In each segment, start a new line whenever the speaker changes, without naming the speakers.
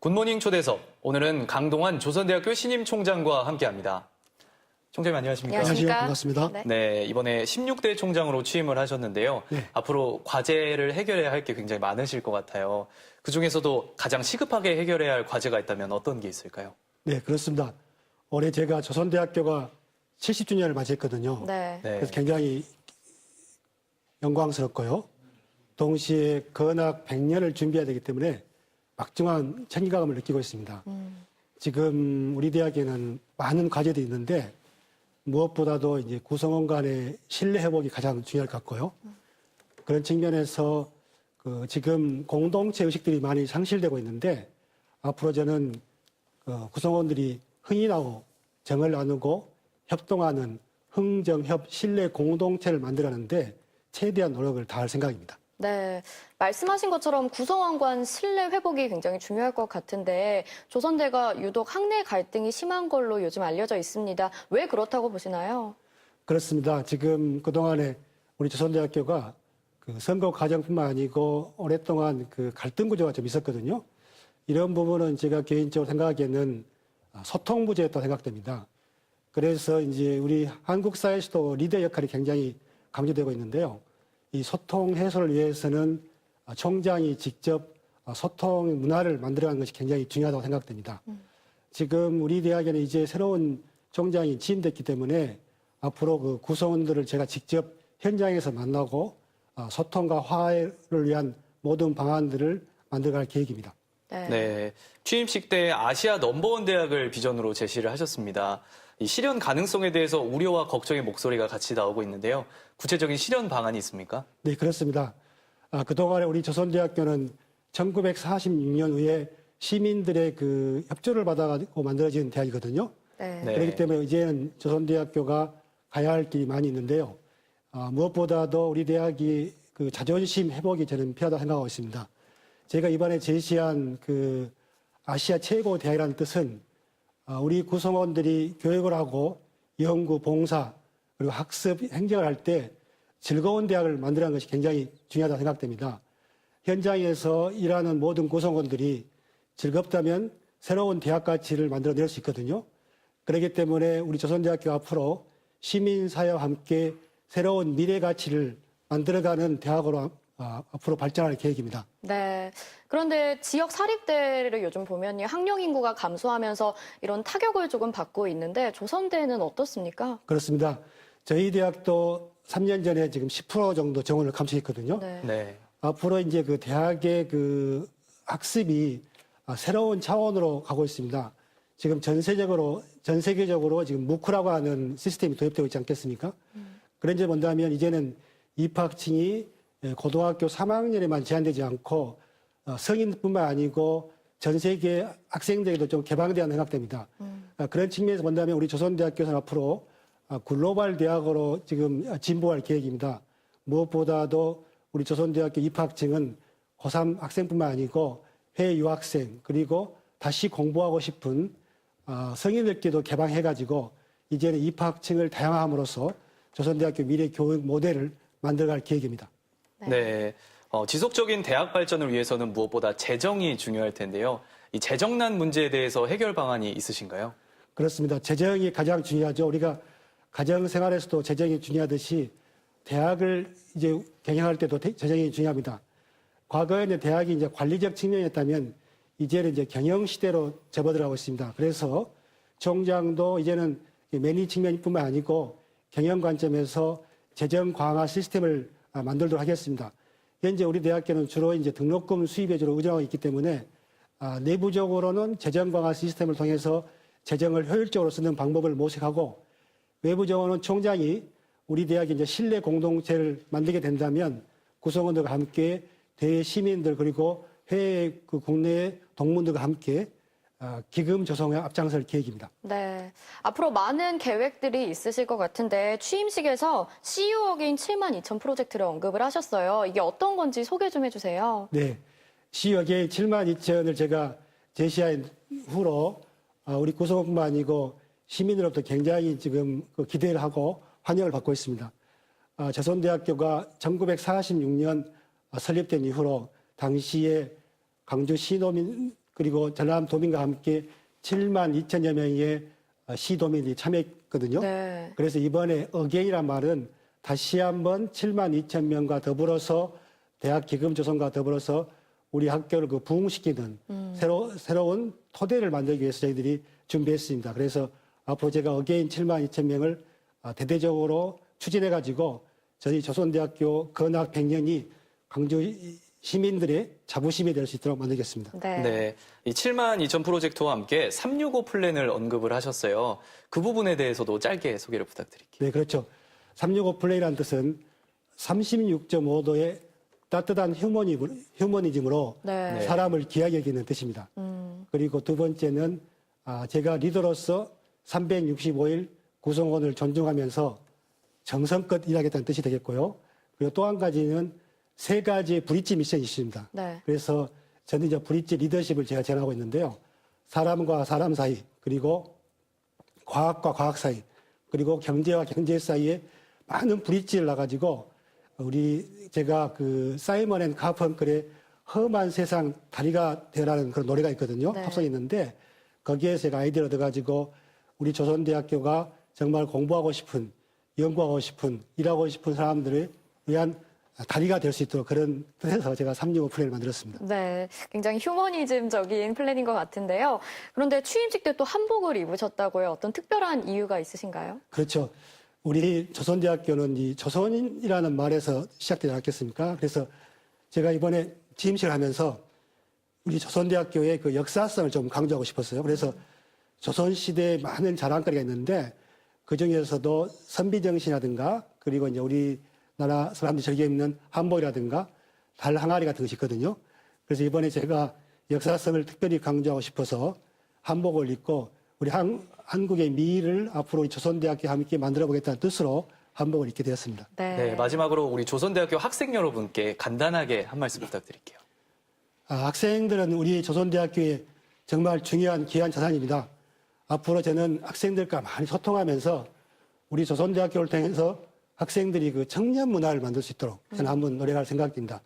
굿모닝 초대석. 오늘은 강동환 조선대학교 신임 총장과 함께합니다. 총장님 안녕하십니까?
안녕하십니까?
안녕하세요. 반갑습니다.
네.
네, 이번에 16대 총장으로 취임을 하셨는데요.
네.
앞으로 과제를 해결해야 할 게 굉장히 많으실 것 같아요. 그 중에서도 가장 시급하게 해결해야 할 과제가 있다면 어떤 게 있을까요?
네, 그렇습니다. 올해 제가 조선대학교가 70주년을 맞이했거든요.
네.
네.
그래서 굉장히 영광스럽고요. 동시에 건학 100년을 준비해야 되기 때문에 막중한 책임감을 느끼고 있습니다.
음.
지금 우리 대학에는 많은 과제들이 있는데 무엇보다도 이제 구성원 간의 신뢰 회복이 가장 중요할 것 같고요. 그런 측면에서 그 지금 공동체 의식들이 많이 상실되고 있는데 앞으로 저는 어, 구성원들이 흥인하고 정을 나누고 협동하는 흥정협 신뢰 공동체를 만들어가는데 최대한 노력을 다할 생각입니다.
네. 말씀하신 것처럼 구성원 간 신뢰 회복이 굉장히 중요할 것 같은데 조선대가 유독 학내 갈등이 심한 걸로 요즘 알려져 있습니다. 왜 그렇다고 보시나요?
그렇습니다. 지금 그동안에 우리 조선대학교가 그 선거 과정뿐만 아니고 오랫동안 그 갈등 구조가 좀 있었거든요. 이런 부분은 제가 개인적으로 생각하기에는 소통 부재였다고 생각됩니다. 그래서 이제 우리 한국 사회에서도 리더 역할이 굉장히 강조되고 있는데요. 이 소통 해소를 위해서는 총장이 직접 소통 문화를 만들어가는 것이 굉장히 중요하다고 생각됩니다. 지금 우리 대학에는 이제 새로운 총장이 취임됐기 때문에 앞으로 그 구성원들을 제가 직접 현장에서 만나고 아, 소통과 화해를 위한 모든 방안들을 만들어갈 계획입니다.
네.
네. 취임식 때 아시아 넘버원 대학을 비전으로 제시를 하셨습니다. 이 실현 가능성에 대해서 우려와 걱정의 목소리가 같이 나오고 있는데요. 구체적인 실현 방안이 있습니까?
네, 그렇습니다. 아, 그동안에 우리 조선대학교는 1946년 후에 시민들의 그 협조를 받아가지고 만들어진 대학이거든요.
네.
네.
그렇기 때문에 이제는 조선대학교가 가야 할 길이 많이 있는데요. 아, 무엇보다도 우리 대학이 그 자존심 회복이 저는 필요하다고 생각하고 있습니다. 제가 이번에 제시한 그 아시아 최고 대학이라는 뜻은 아, 우리 구성원들이 교육을 하고 연구, 봉사, 그리고 학습, 행정을 할 때 즐거운 대학을 만들어가는 것이 굉장히 중요하다고 생각됩니다. 현장에서 일하는 모든 구성원들이 즐겁다면 새로운 대학 가치를 만들어낼 수 있거든요. 그렇기 때문에 우리 조선대학교 앞으로 시민사회와 함께 새로운 미래 가치를 만들어가는 대학으로 아, 앞으로 발전할 계획입니다.
네. 그런데 지역 사립대를 요즘 보면 학령 인구가 감소하면서 이런 타격을 조금 받고 있는데 조선대는 어떻습니까?
그렇습니다. 저희 대학도 3년 전에 지금 10% 정도 정원을 감축했거든요.
네.
네.
앞으로 이제 그 대학의 그 학습이 아, 새로운 차원으로 가고 있습니다. 지금 전 세적으로, 전 세계적으로 지금 무크라고 하는 시스템이 도입되고 있지 않겠습니까? 그런 점을 본다면 이제는 입학층이 예, 고등학교 3학년에만 제한되지 않고 어, 성인뿐만 아니고 전 세계 학생들에게도 좀 개방돼야 하는 생각됩니다. 아, 그런 측면에서 본다면 우리 조선대학교는 앞으로 아, 글로벌 대학으로 지금 진보할 계획입니다. 무엇보다도 우리 조선대학교 입학층은 고3 학생뿐만 아니고 해외 유학생 그리고 다시 공부하고 싶은 아, 성인들께도 개방해가지고 이제는 입학층을 다양함으로써 조선대학교 미래 교육 모델을 만들어갈 계획입니다.
네. 어, 지속적인 대학 발전을 위해서는 무엇보다 재정이 중요할 텐데요. 이 재정난 문제에 대해서 해결 방안이 있으신가요?
그렇습니다. 재정이 가장 중요하죠. 우리가 가정 생활에서도 재정이 중요하듯이 대학을 이제 경영할 때도 대- 재정이 중요합니다. 과거에는 대학이 이제 관리적 측면이었다면 이제는 이제 경영 시대로 접어들어가고 있습니다. 그래서 총장도 이제는 매니 측면뿐만 아니고 경영 관점에서 재정 강화 시스템을 아, 만들도록 하겠습니다. 현재 우리 대학교는 주로 이제 등록금 수입에 주로 의존하고 있기 때문에 아, 내부적으로는 재정 강화 시스템을 통해서 재정을 효율적으로 쓰는 방법을 모색하고 외부적으로는 총장이 우리 대학이 이제 신뢰 공동체를 만들게 된다면 구성원들과 함께 대외 시민들 그리고 해외 그 국내 동문들과 함께 아, 기금 조성에 앞장설 계획입니다.
네. 앞으로 많은 계획들이 있으실 것 같은데 취임식에서 어게인 7만 2천 프로젝트를 언급을 하셨어요. 이게 어떤 건지 소개 좀 해주세요.
네. 시역에 7만 2천을 제가 제시한 후로 아, 우리 구성원뿐만 아니고 시민으로부터 굉장히 지금 그 기대를 하고 환영을 받고 있습니다. 아, 조선대학교가 1946년 설립된 이후로 당시에 강주 시노민 그리고 전남 도민과 함께 7만 2천여 명의 어, 시도민이 참여했거든요.
네.
그래서 이번에 어게인이란 말은 다시 한번 7만 2천 명과 더불어서 대학 기금 조성과 더불어서 우리 학교를 그 부흥시키는 새로, 새로운 토대를 만들기 위해서 저희들이 준비했습니다. 그래서 앞으로 제가 어게인 7만 2천 명을 아, 대대적으로 추진해 가지고 저희 조선대학교 건학 100년이 광주 시민들의 자부심이 될 수 있도록 만들겠습니다.
네.
네. 이 7만 2천 프로젝트와 함께 365 플랜을 언급을 하셨어요. 그 부분에 대해서도 짧게 소개를 부탁드릴게요.
네, 그렇죠. 365 플레이라는 뜻은 36.5도의 따뜻한 휴머니즘, 휴머니즘 으로
네.
사람을 귀하게 여기는 뜻입니다.
음.
그리고 두 번째는 아, 제가 리더로서 365일 구성원을 존중하면서 정성껏 일하겠다는 뜻이 되겠고요. 그리고 또 한 가지는 세 가지 브릿지 미션이 있습니다.
네.
그래서 저는 이제 브릿지 리더십을 제가 전하고 있는데요. 사람과 사람 사이, 그리고 과학과 과학 사이, 그리고 경제와 경제 사이에 많은 브릿지를 놔가지고 우리 제가 그 사이먼 앤 카펑클의 험한 세상 다리가 되라는 그런 노래가 있거든요.
네.
팝송이 있는데 거기에서 제가 아이디어를 얻어가지고 우리 조선대학교가 정말 공부하고 싶은, 연구하고 싶은, 일하고 싶은 사람들을 위한 다리가 될 수 있도록 그런 뜻에서 제가 365 플랜을 만들었습니다.
네, 굉장히 휴머니즘적인 플랜인 것 같은데요. 그런데 취임식 때 또 한복을 입으셨다고요. 어떤 특별한 이유가 있으신가요?
그렇죠. 우리 조선대학교는 이 조선이라는 말에서 시작되지 않겠습니까? 그래서 제가 이번에 취임식을 하면서 우리 조선대학교의 그 역사성을 좀 강조하고 싶었어요. 그래서 조선시대에 많은 자랑거리가 있는데 그 중에서도 선비정신이라든가 그리고 이제 우리 나라 사람들이 즐겨 입는 한복이라든가 달 항아리 같은 것이 있거든요. 그래서 이번에 제가 역사성을 특별히 강조하고 싶어서 한복을 입고 우리 한, 한국의 미를 앞으로 조선대학교와 함께 만들어 보겠다는 뜻으로 한복을 입게 되었습니다.
네.
네, 마지막으로 우리 조선대학교 학생 여러분께 간단하게 한 말씀 부탁드릴게요.
아, 학생들은 우리 조선대학교의 정말 중요한 귀한 자산입니다. 앞으로 저는 학생들과 많이 소통하면서 우리 조선대학교를 통해서 학생들이 그 청년 문화를 만들 수 있도록 저는 한번 노력할 생각입니다.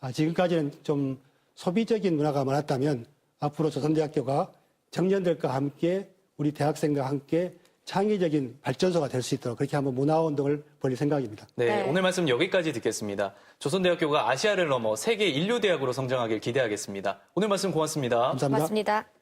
아, 지금까지는 좀 소비적인 문화가 많았다면 앞으로 조선대학교가 청년들과 함께 우리 대학생과 함께 창의적인 발전소가 될 수 있도록 그렇게 한번 문화 운동을 벌일 생각입니다.
네,
네.
오늘 말씀 여기까지 듣겠습니다. 조선대학교가 아시아를 넘어 세계 인류 대학으로 성장하길 기대하겠습니다. 오늘 말씀 고맙습니다.
감사합니다.
고맙습니다.